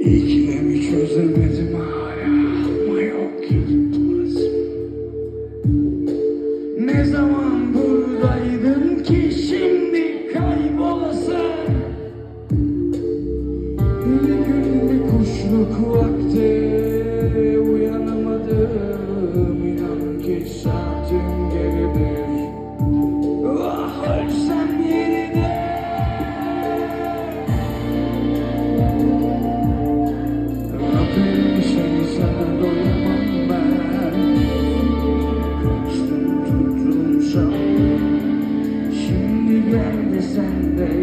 İkilemi çözemedim hala ama yok ki. Ne zaman buradaydın ki şimdi kaybolasın? Bir gün bir kuşluk vakti uyanamadım inan ki sen. Sunday, Sunday.